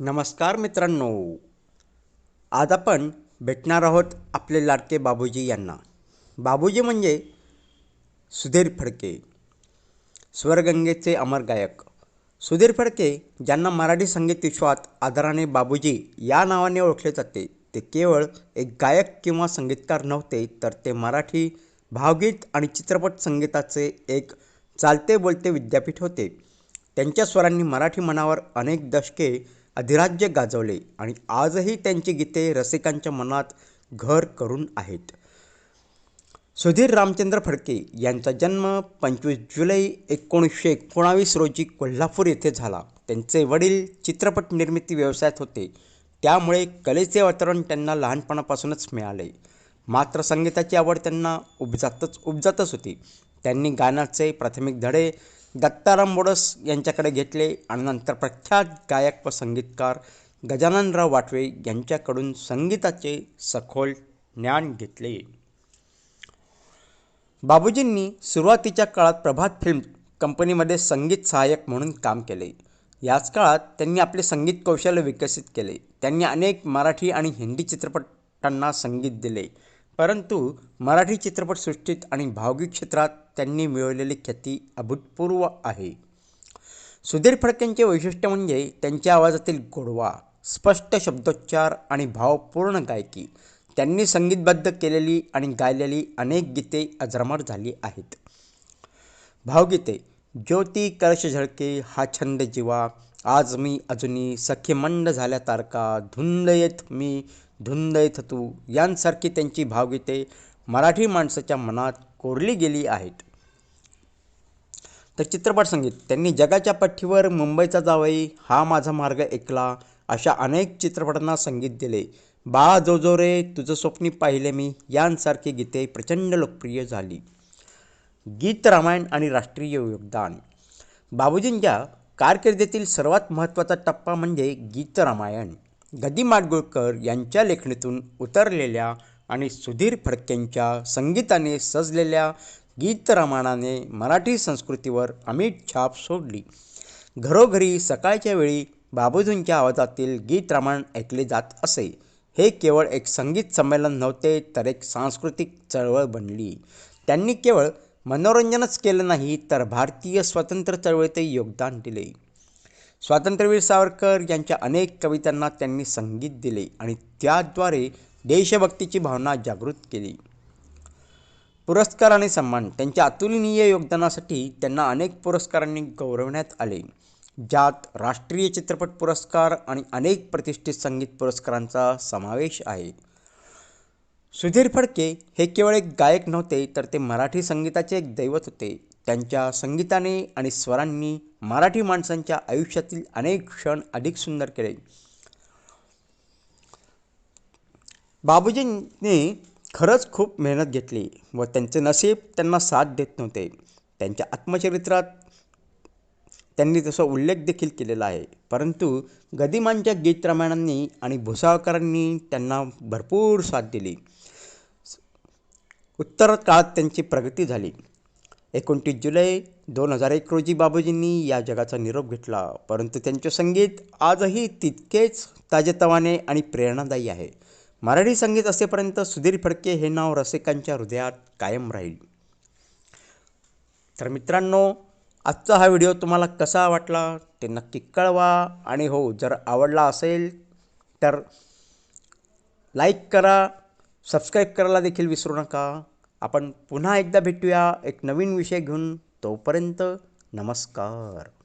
नमस्कार मित्रांनो. आज आपण भेटणार आहोत आपले लाडके बाबूजी यांना. बाबूजी म्हणजे सुधीर फडके स्वरगंगेचे अमर गायक. सुधीर फडके ज्यांना मराठी संगीत विश्वात आदराने बाबूजी या नावाने ओळखले जाते ते केवळ एक गायक किंवा संगीतकार नव्हते तर ते मराठी भावगीत आणि चित्रपट संगीताचे एक चालते बोलते विद्यापीठ होते. त्यांच्या स्वरांनी मराठी मनावर अनेक दशके अधिराज्य गाजवले आणि आजही त्यांची गीते रसिकांच्या मनात घर करून आहेत. सुधीर रामचंद्र फडके यांचा जन्म पंचवीस जुलै एकोणीसशे एकोणावीस रोजी कोल्हापूर येथे झाला. त्यांचे वडील चित्रपट निर्मिती व्यवसायात होते. त्यामुळे कलेचे वातावरण त्यांना लहानपणापासूनच मिळाले. मात्र संगीताची आवड त्यांना उपजातच उपजातच होती. त्यांनी गाण्याचे प्राथमिक धडे दत्ताराम बोडस यांच्याकडे घेतले आणि नंतर प्रख्यात गायक व संगीतकार गजाननराव वाटवे यांच्याकडून संगीताचे सखोल ज्ञान घेतले. बाबूजींनी सुरुवातीच्या काळात प्रभात फिल्म कंपनीमध्ये संगीत सहाय्यक म्हणून काम केले. याच काळात त्यांनी आपले संगीत कौशल्य विकसित केले. त्यांनी अनेक मराठी आणि हिंदी चित्रपटांना संगीत दिले. परंतु मराठी चित्रपटसृष्टीत आणि भावगीत क्षेत्रात त्यांनी मिळवलेली ख्याती अभूतपूर्व आहे. सुधीर फडकेंचे वैशिष्ट्य म्हणजे त्यांच्या आवाजातील गोडवा स्पष्ट शब्दोच्चार आणि भावपूर्ण गायकी. त्यांनी संगीतबद्ध केलेली आणि गायलेली अनेक गीते अजरामर झाली आहेत. भावगीते ज्योती कलश झळके हा छंद जीवा आज मी अजूनी सखी मंड झाल्या तारका धुंद येत मी धुंदय थतू यांसारखी त्यांची भावगीते मराठी माणसाच्या मनात कोरली गेली आहेत. तर चित्रपट संगीत त्यांनी जगाच्या पठ्ठीवर मुंबईचा जावई हा माझा मार्ग ऐकला अशा अनेक चित्रपटांना संगीत दिले. बाळा जो जो रे तुझं स्वप्नी पाहिले मी यांसारखी गीते प्रचंड लोकप्रिय झाली. गीत रामायण आणि राष्ट्रीय योगदान. बाबूजींच्या कारकिर्दीतील सर्वात महत्त्वाचा टप्पा म्हणजे गीत रामायण. गदी माडगुळकर यांच्या लेखणीतून उतरलेल्या आणि सुधीर फडकेंच्या संगीताने सजलेल्या गीतरामाणाने मराठी संस्कृतीवर अमिट छाप सोडली. घरोघरी सकाळच्या वेळी बाबूजींच्या आवाजातील गीतरामायण ऐकले जात असे. हे केवळ एक संगीत संमेलन नव्हते तर एक सांस्कृतिक चळवळ बनली. त्यांनी केवळ मनोरंजनच केलं नाही तर भारतीय स्वातंत्र्य चळवळीतही योगदान दिले. स्वातंत्र्यवीर सावरकर यांच्या अनेक कवितांना त्यांनी संगीत दिले आणि त्याद्वारे देशभक्तीची भावना जागृत केली. पुरस्कार आणि सन्मान त्यांच्या अतुलनीय योगदानासाठी त्यांना अनेक पुरस्कारांनी गौरवण्यात आले. ज्यात राष्ट्रीय चित्रपट पुरस्कार आणि अनेक प्रतिष्ठित संगीत पुरस्कारांचा समावेश आहे. सुधीर फडके हे केवळ एक गायक नव्हते तर ते मराठी संगीताचे एक दैवत होते. त्यांच्या संगीताने आणि स्वरांनी मराठी माणसांच्या आयुष्यातील अनेक क्षण अधिक सुंदर केले. बाबूजींनी खरंच खूप मेहनत घेतली व त्यांचे नसीब त्यांना साथ देत नव्हते. त्यांच्या आत्मचरित्रात त्यांनी तसा उल्लेख देखील केलेला आहे. परंतु गदिमांच्या गीतरामायणांनी आणि भुसावकरांनी त्यांना भरपूर साथ दिली. उत्तर काळात त्यांची प्रगती झाली. एकोणतीस जुलै दोन हजार एक रोजी बाबूजींनी या जगाचा निरोप घेतला. परंतु त्यांचे संगीत आजही तितकेच ताजेतवाने आणि प्रेरणादायी आहे. मराठी संगीत असेपर्यंत सुधीर फडके हे नाव रसिकांच्या हृदयात कायम राहील. तर मित्रांनो आजचा हा व्हिडिओ तुम्हाला कसा वाटला ते नक्की कळवा आणि हो जर आवडला असेल तर लाईक करा सबस्क्राईब करायला देखील विसरू नका. आपण पुन्हा एकदा भेटूया एक नवीन विषय घेऊन. तोपर्यंत नमस्कार.